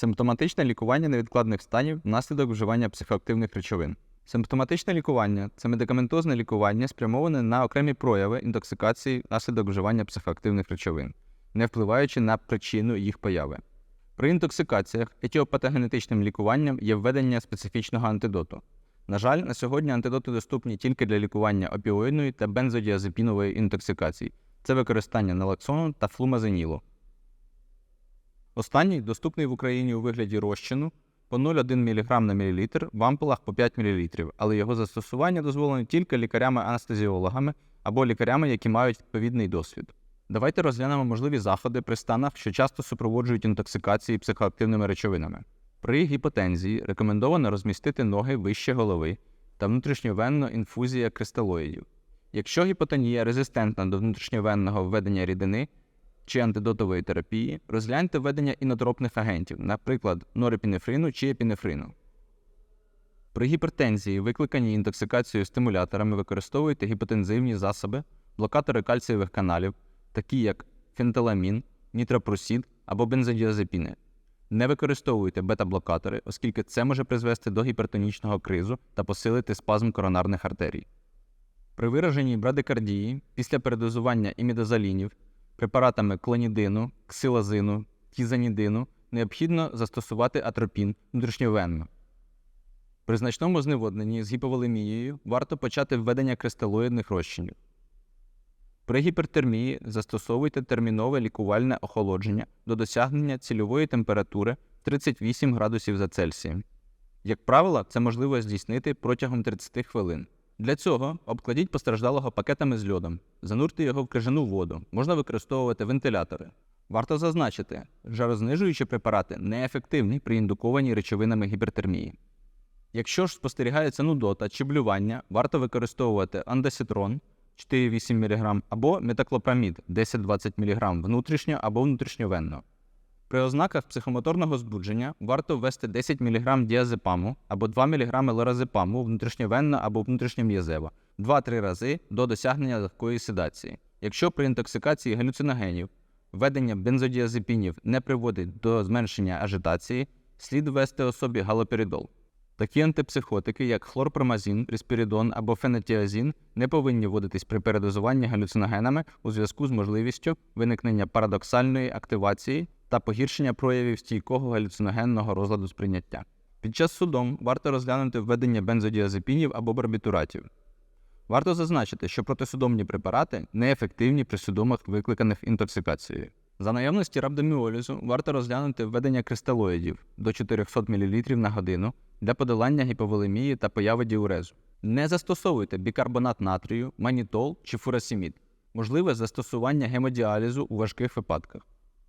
Симптоматичне лікування невідкладних станів внаслідок вживання психоактивних речовин. Симптоматичне лікування це медикаментозне лікування, спрямоване на окремі прояви інтоксикації внаслідок вживання психоактивних речовин, не впливаючи на причину їх появи. При інтоксикаціях етіопатогенетичним лікуванням є введення специфічного антидоту. На жаль, на сьогодні антидоти доступні тільки для лікування опіоїдної та бензодіазепінової інтоксикації. Це використання налоксону та флумазенілу. Останній доступний в Україні у вигляді розчину по 0,1 мг на мл в ампулах по 5 мл, але його застосування дозволено тільки лікарями-анестезіологами або лікарями, які мають відповідний досвід. Давайте розглянемо можливі заходи при станах, що часто супроводжують інтоксикації психоактивними речовинами. При гіпотензії рекомендовано розмістити ноги вище голови та внутрішньовенно інфузія кристалоїдів. Якщо гіпотонія резистентна до внутрішньовенного введення рідини чи антидотової терапії, розгляньте введення інотропних агентів, наприклад, норепінефрину чи епінефрину. При гіпертензії, викликаній інтоксикацією стимуляторами, використовуйте гіпотензивні засоби, блокатори кальцієвих каналів, такі як фенталамін, нітропросід або бензодіазепіни. Не використовуйте бета-блокатори, оскільки це може призвести до гіпертонічного кризу та посилити спазм коронарних артерій. При вираженій брадикардії після передозування імідозалінів препаратами клонідину, ксилазину, тізанідину необхідно застосувати атропін внутрішньовенно. При значному зневодненні з гіповолемією варто почати введення кристалоїдних розчинів. При гіпертермії застосовуйте термінове лікувальне охолодження до досягнення цільової температури 38 градусів за Цельсієм. Як правило, це можливо здійснити протягом 30 хвилин. Для цього обкладіть постраждалого пакетами з льодом, занурте його в крижану воду, можна використовувати вентилятори. Варто зазначити, жарознижуючі препарати неефективні при індукованій речовинами гіпертермії. Якщо ж спостерігається нудота чи блювання, варто використовувати андеситрон 4-8 мг або метаклопрамід 10-20 мг внутрішньо або внутрішньовенно. При ознаках психомоторного збудження варто ввести 10 мг діазепаму або 2 мг лоразепаму внутрішньовенно або внутрішньом'язево 2-3 рази до досягнення легкої седації. Якщо при інтоксикації галюциногенів введення бензодіазепінів не приводить до зменшення ажитації, слід ввести особі галоперидол. Такі антипсихотики, як хлорпромазін, респіридон або фенетіазін, не повинні вводитись при передозуванні галюциногенами у зв'язку з можливістю виникнення парадоксальної активації та погіршення проявів стійкого галюциногенного розладу сприйняття. Під час судом варто розглянути введення бензодіазепінів або барбітуратів. Варто зазначити, що протисудомні препарати неефективні при судомах, викликаних інтоксикацією. За наявності рабдоміолізу варто розглянути введення кристалоїдів до 400 мл на годину для подолання гіповолемії та появи діурезу. Не застосовуйте бікарбонат натрію, манітол чи фурасімід. Можливе застосування гемодіалізу у важких випадках.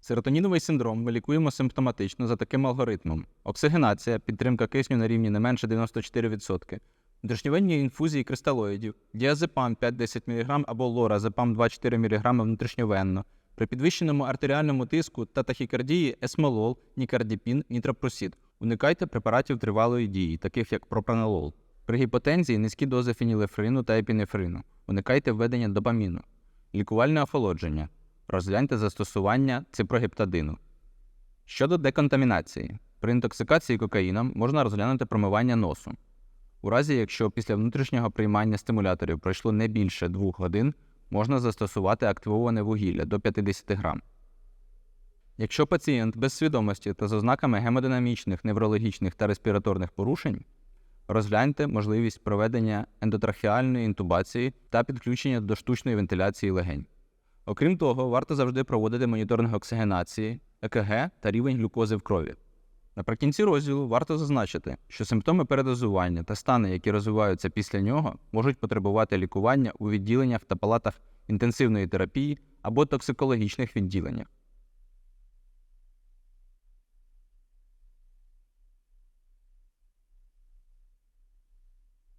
Серотоніновий синдром ми лікуємо симптоматично за таким алгоритмом: оксигенація, підтримка кисню на рівні не менше 94%, внутрішньовенні інфузії кристалоїдів, діазепам 5-10 мг або лоразепам 2-4 мг внутрішньовенно, при підвищеному артеріальному тиску та тахікардії есмолол, нікардіпін, нітропросід. Уникайте препаратів тривалої дії, таких як пропранолол. При гіпотензії низькі дози фенілефрину та епінефрину. Уникайте введення допаміну. Лікувальне охолодження. Розгляньте застосування ципрогептадину. Щодо деконтамінації, при інтоксикації кокаїном можна розглянути промивання носу. У разі, якщо після внутрішнього приймання стимуляторів пройшло не більше 2 годин, можна застосувати активоване вугілля до 50 грам. Якщо пацієнт без свідомості та з ознаками гемодинамічних, неврологічних та респіраторних порушень, розгляньте можливість проведення ендотрахеальної інтубації та підключення до штучної вентиляції легень. Окрім того, варто завжди проводити моніторинг оксигенації, ЕКГ та рівень глюкози в крові. Наприкінці розділу варто зазначити, що симптоми передозування та стани, які розвиваються після нього, можуть потребувати лікування у відділеннях та палатах інтенсивної терапії або токсикологічних відділеннях.